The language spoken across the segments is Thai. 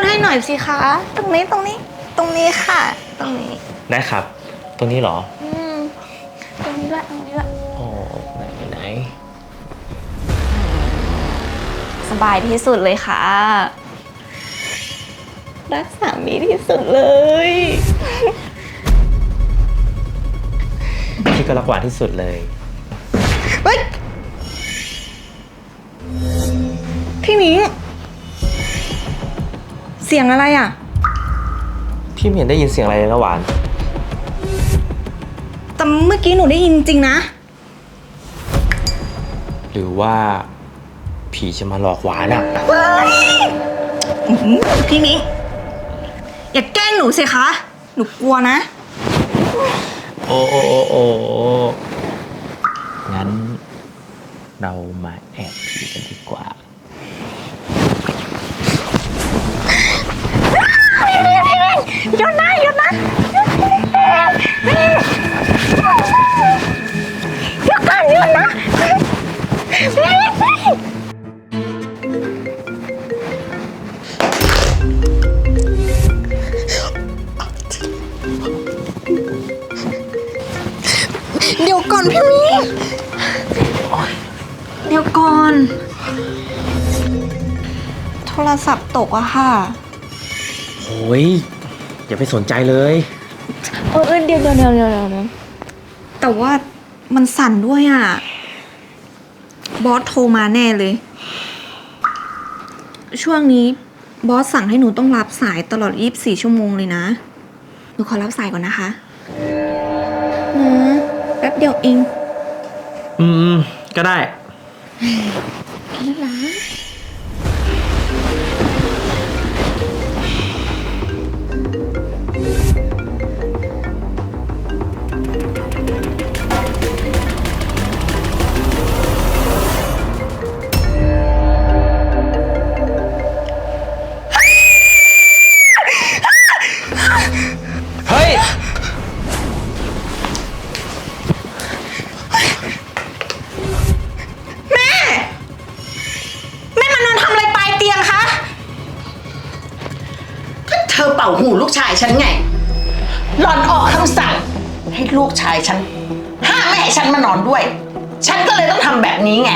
นให้หน่อยสิคะ ตรงนี้ตรงนี้ ตรงนี้ค่ะ ตรงนี้ได้ครับ ตรงนี้เหรอ อืมตรงนี้ด้วยตรงนี้ด้วยโอ้ไหนไหนสบายที่สุดเลยค่ะ รักสามีที่สุดเลย พี่ก็รักหวานที่สุดเลย เฮ้ย เสียงอะไรอะ พี่ไม่เห็นได้ยินเสียงอะไรเลยนะหวาน แต่เมื่อกี้หนูได้ยินจริงๆนะ หรือว่า ผีจะมาหลอกหวานอะอื้อหือพี่มิงอย่าแกล้งหนูสิคะ หนูกลัวนะ โอ้โอ้โอ้โอ้งั้นเรามาแอบผีกันดีกว่า หยุดนะหยุดนะหยุดก่อนหยุดนะเดี๋ยวก่อนพี่มีเดี๋ยวก่อน โทรศัพท์ตกอะค่ะ โอ้ย อย่าไปสนใจเลย เออเออเดี๋ยวเดี๋ยวเดี๋ยวเดี๋ยวเดี๋ยวเดี๋ยวแต่ว่ามันสั่นด้วยอะ บอสโทรมาแน่เลย ช่วงนี้บอสสั่งให้หนูต้องรับสายตลอด 24 ชั่วโมงเลยนะ หนูขอรับสายก่อนนะคะนะแป๊บเดียวเอง อืม ก็ได้ น่ารัก หูลูกชายฉันไง หลอนออกคำสั่ง ให้ลูกชายฉันห้ามไม่ให้ฉันมานอนด้วย ฉันก็เลยต้องทำแบบนี้ไง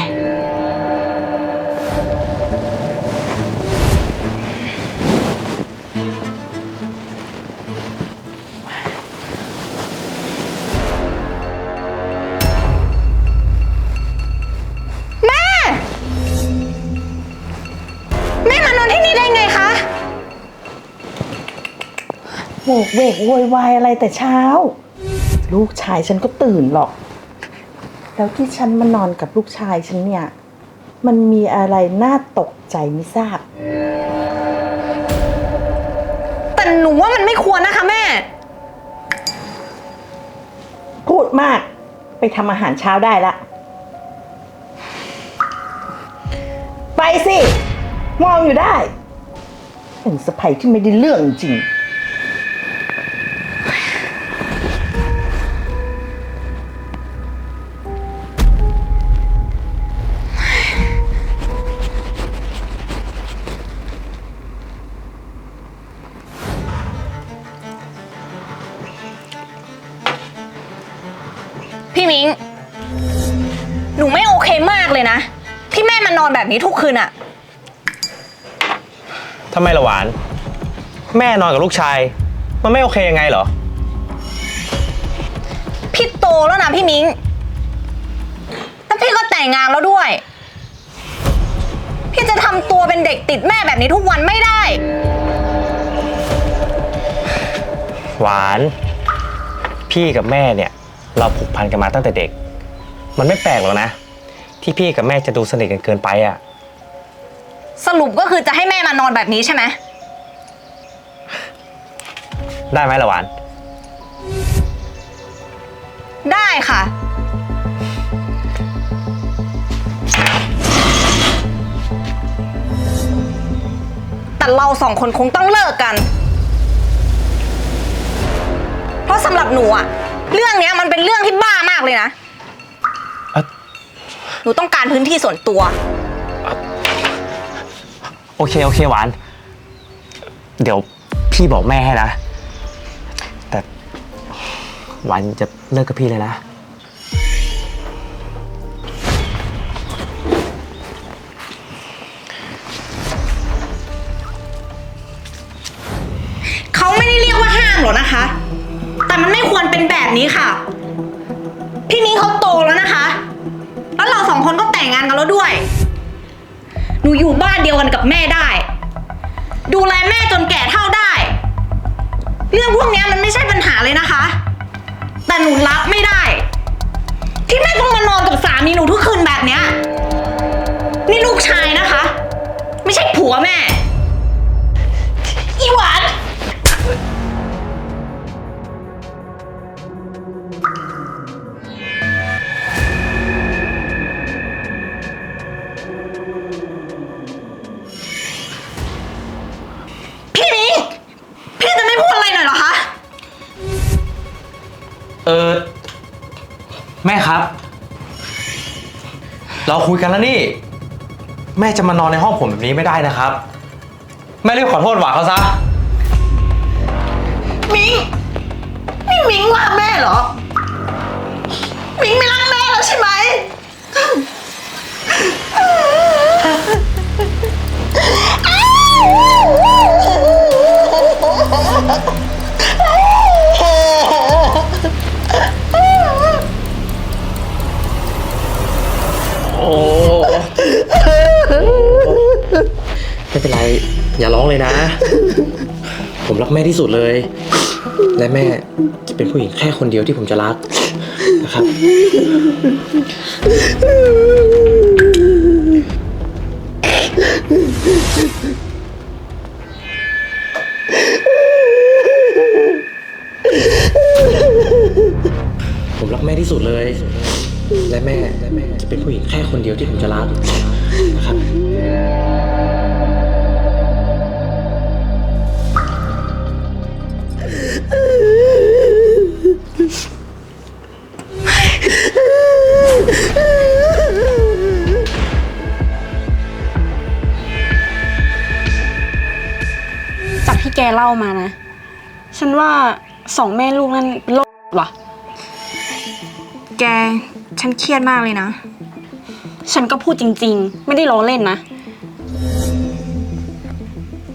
โวกเวกโวยวายอะไรแต่เช้า ลูกชายฉันก็ตื่นหรอก แล้วที่ฉันมานอนกับลูกชายฉันเนี่ย มันมีอะไรน่าตกใจไม่ทราบ แต่หนูว่ามันไม่ควรนะคะแม่ พูดมาก ไปทำอาหารเช้าได้ละ ไปสิ มองอยู่ได้ เป็นสะใภ้ที่ไม่ได้เรื่องจริง หนูไม่โอเคมากเลยนะ ที่แม่มานอนแบบนี้ทุกคืนอะทำไมละหวาน แม่นอนกับลูกชาย มันไม่โอเคยังไงเหรอ พี่โตแล้วนะพี่มิงแล้วพี่ก็แต่งงานแล้วด้วย พี่จะทำตัวเป็นเด็กติดแม่แบบนี้ทุกวันไม่ได้ หวาน พี่กับแม่เนี่ย เราผูกพันกันมาตั้งแต่เด็ก มันไม่แปลกหรอกนะ ที่พี่กับแม่จะดูสนิทกันเกินไปอะ สรุปก็คือจะให้แม่มานอนแบบนี้ใช่ไหม ได้ไหมละหวาน ได้ค่ะ แต่เราสองคนคงต้องเลิกกัน เพราะสำหรับหนูอะเรื่องเนี้ยมันเป็นเรื่องที่บ้ามากเลยนะเอ่อ หนูต้องการพื้นที่ส่วนตัว โอเคโอเคหวาน เดี๋ยวพี่บอกแม่ให้นะ แต่หวานจะเลิกกับพี่เลยนะ เขาไม่ได้เรียกว่าห้ามหรอกนะคะ แต่มันไม่ควรเป็นแบบนี้ค่ะ พี่มิ้งเขาโตแล้วนะคะแล้ว ด้วย หนูอยู่บ้านเดียวกันกับแม่ได้ ดูแลแม่จนแก่เท่าได้ เรื่องพวกเนี้ยมันไม่ใช่ปัญหาเลยนะคะ แต่หนูรับไม่ได้ ที่แม่ต้องมานอนกับสามีหนูทุกคืนแบบเนี้ยนี่ลูกชายนะคะ ไม่ใช่ผัวแม่ เราคุยกันแล้วนี่ แม่จะมานอนในห้องผมแบบนี้ไม่ได้นะครับ แม่รีบขอโทษหวาเขาซะ มิง นี่มิงว่าแม่เหรอ ที่สุดเลย และแม่จะเป็นผู้หญิงแค่คนเดียวที่ผมจะรักนะครับ ผมรักแม่ที่สุดเลย และแม่จะเป็นผู้หญิงแค่คนเดียวที่ผมจะรักนะครับ เล่ามานะ ฉันว่าสองแม่ลูกนั่นเป็นโรคว่ะแก ฉันเครียดมากเลยนะ ฉันก็พูดจริง ๆ ไม่ได้ล้อเล่นนะ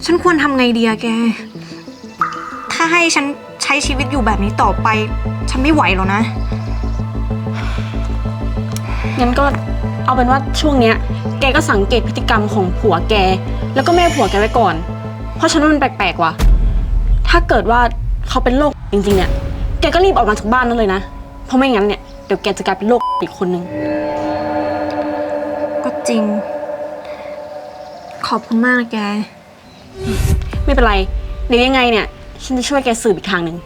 ฉันควรทำไงดีอะแก ถ้าให้ฉันใช้ชีวิตอยู่แบบนี้ต่อไป ฉันไม่ไหวแล้วนะ งั้นก็เอาเป็นว่าช่วงเนี้ย แกก็สังเกตพฤติกรรมของผัวแก แล้วก็แม่ผัวแกไว้ก่อน เพราะฉันว่ามันแปลกๆว่ะ ถ้าเกิดว่าเขาเป็นโรคจริงๆ เนี่ย แกก็รีบออกมาจากบ้านนั่นเลยนะ เพราะไม่งั้นเนี่ย เดี๋ยวแกจะกลายเป็นโรคอีกคนนึง ก็จริง ขอบคุณมากนะแก ไม่เป็นไร เดี๋ยวยังไงเนี่ย ฉันจะช่วยแกสืบอีกทางหนึ่ง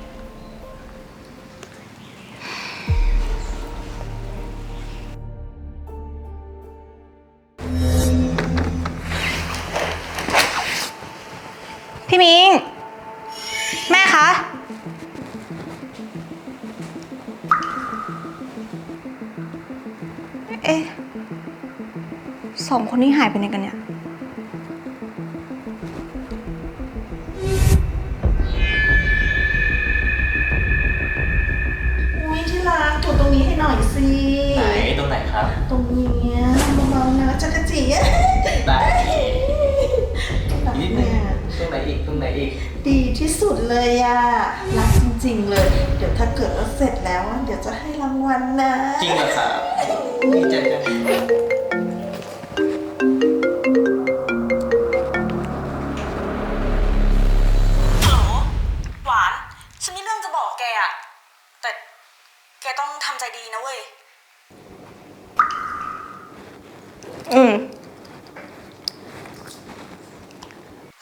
พี่มิง แม่คะ เอ๊ะสองคนนี้หายไปไหนกันเนี่ย อุ้ยที่รักกดตรงนี้ให้หน่อยสิ ไหนตรงไหนครับ ตรงเนี้ยเบาๆนะจักรจี ได้ รักเนี่ย ตรงไหน อีกตรงไหนอีก ดีที่สุดเลยอะรักจริงๆเลย เดี๋ยวถ้าเกิดว่าเสร็จแล้วอะเดี๋ยวจะให้รางวัลนะ จริงเหรอครับดีใจจังหวาน ฉันมีเรื่องจะบอกแกอะแต่แกต้องทำใจดีนะเว้ย อืม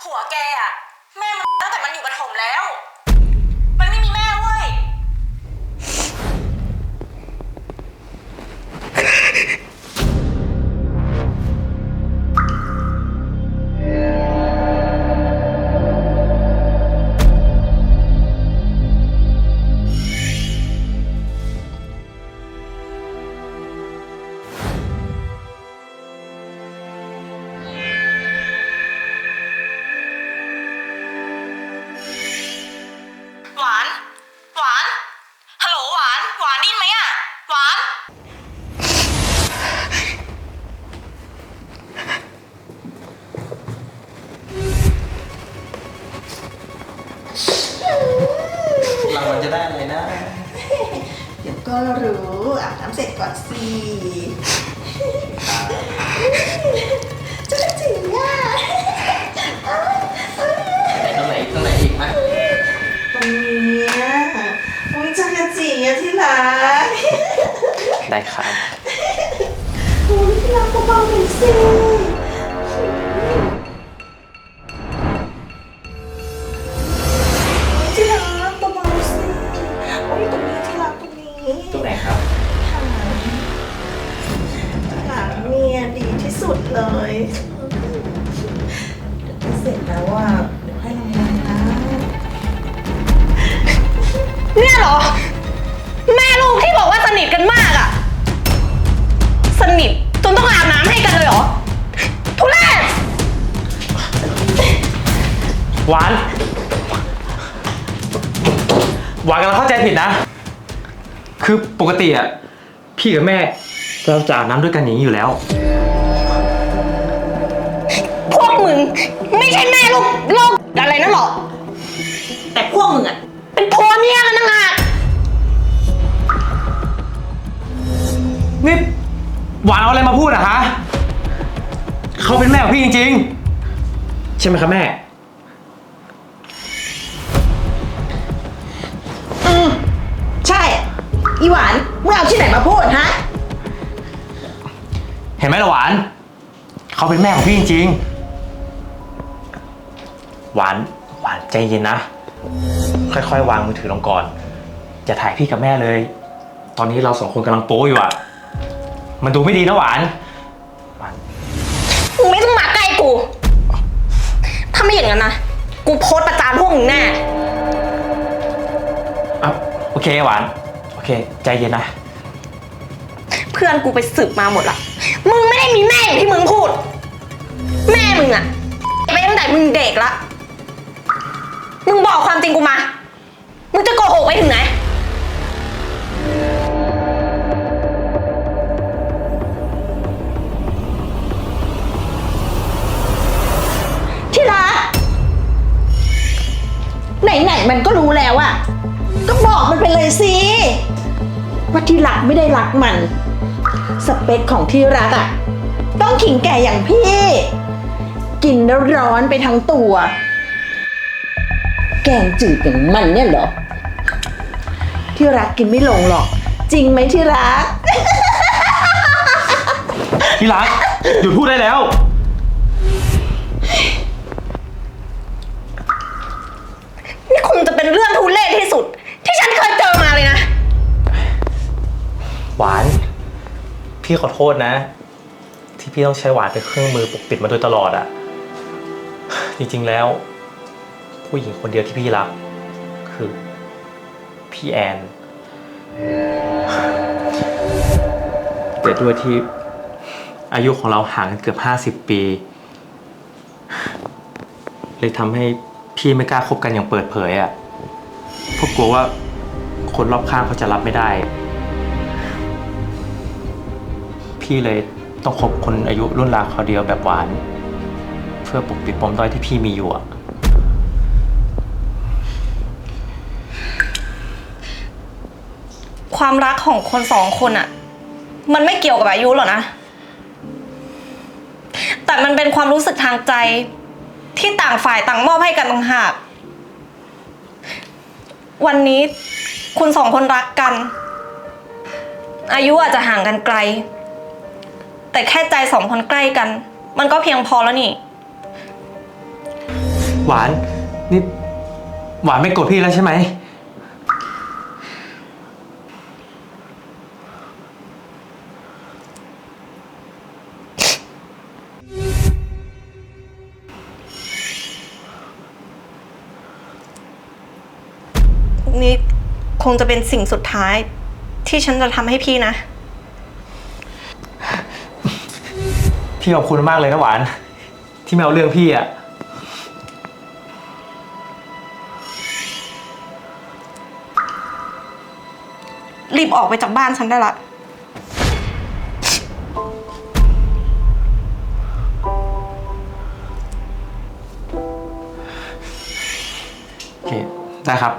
ผัว แกอะแม่มันตั้งแต่มันอยู่ปฐมแล้วางวันจะได้อะไรนะ เดี๋ยวก็รู้อาบน้ำเสร็จก่อนสิจะได้จริงอะตรงไหนตรงไหนอีกไหมตรงนี้อุ้ยจักรจีอะที่รักได้ค่ะบอุ้ยที่รักเบาๆหน่อยสิ หวานกำลังเข้าใจผิดนะ คือปกติอะพี่กับแม่เราจะอาบน้ำด้วยกันอย่างนี้อยู่แล้ว พวกมึง ไม่ใช่แม่ลูกโลกอะไรนั่นหรอก แต่พวกมึงอะเป็นผัวเมียกันต่างหากนี่หวานเอาอะไรมาพูดอะคะเขาเป็นแม่ของพี่จริง ๆ ใช่ไหมครับแม่ อีหวานมึงเอาที่ไหนมาพูดฮะ เห็นไหมล่ะหวาน เขาเป็นแม่ของพี่จริงๆ หวาน หวานใจเย็นนะ ค่อยๆ วางมือถือลงก่อนอย่าถ่ายพี่กับแม่เลย ตอนนี้เราสองคนกำลังโป๊อยู่อะมันดูไม่ดีนะหวาน หวาน มึงไม่ต้องมาใกล้กู ถ้าไม่อย่างนั้นนะ กูโพสต์ประจานพวกมึงแน่ อะ โอเคหวานโอ เค ใจเย็นนะ เพื่อนกูไปสืบมาหมดละ มึงไม่ได้มีแม่อย่างที่มึงพูด แม่มึงอะไปตั้งแต่มึงเด็กละ มึงบอกความจริงกูมา มึงจะโกหกไปถึงไหน ที่รักไหนๆมันก็รู้แล้วอะก็บอกมันไปเลยสิ ว่าที่รักไม่ได้รักมัน สเปคของที่รักอะต้องขิงแก่อย่างพี่ กินแล้วร้อนไปทั้งตัว แกงจืดอย่างมันเนี่ยเหรอ ที่รักกินไม่ลงหรอก จริงไหมที่รัก ที่รักหยุดพูดได้แล้ว พี่ขอโทษนะ ที่พี่ต้องใช้หวานเป็นเครื่องมือปกปิดมาโดยตลอดอะจริงๆแล้ว ผู้หญิงคนเดียวที่พี่รัก คือ พี่แอน แต่ด้วยที่อายุของเราห่างกันเกือบห้าสิบ50 ปี เลยทำให้พี่ไม่กล้าคบกันอย่างเปิดเผยอะเพราะกลัวว่าคนรอบข้างเขาจะรับไม่ได้ พี่เลยต้องคบคนอายุรุ่นราวคราวเดียวแบบหวาน เพื่อปกปิดปมด้อยที่พี่มีอยู่อะความรักของคนสองคนอะมันไม่เกี่ยวกับอายุหรอกนะ แต่มันเป็นความรู้สึกทางใจ ที่ต่างฝ่ายต่างมอบให้กันต่างหาก วันนี้คุณสองคนรักกัน อายุอาจจะห่างกันไกล แต่แค่ใจสองคนใกล้กัน มันก็เพียงพอแล้วนี่ หวานนี่หวานไม่โกรธพี่แล้วใช่ไหม นี่คงจะเป็นสิ่งสุดท้าย ที่ฉันจะทำให้พี่นะ พี่ขอบคุณมากเลยนะหวาน ที่ไม่เอาเรื่องพี่อะรีบออกไปจากบ้านฉันได้ละ โอเค ได้ครับ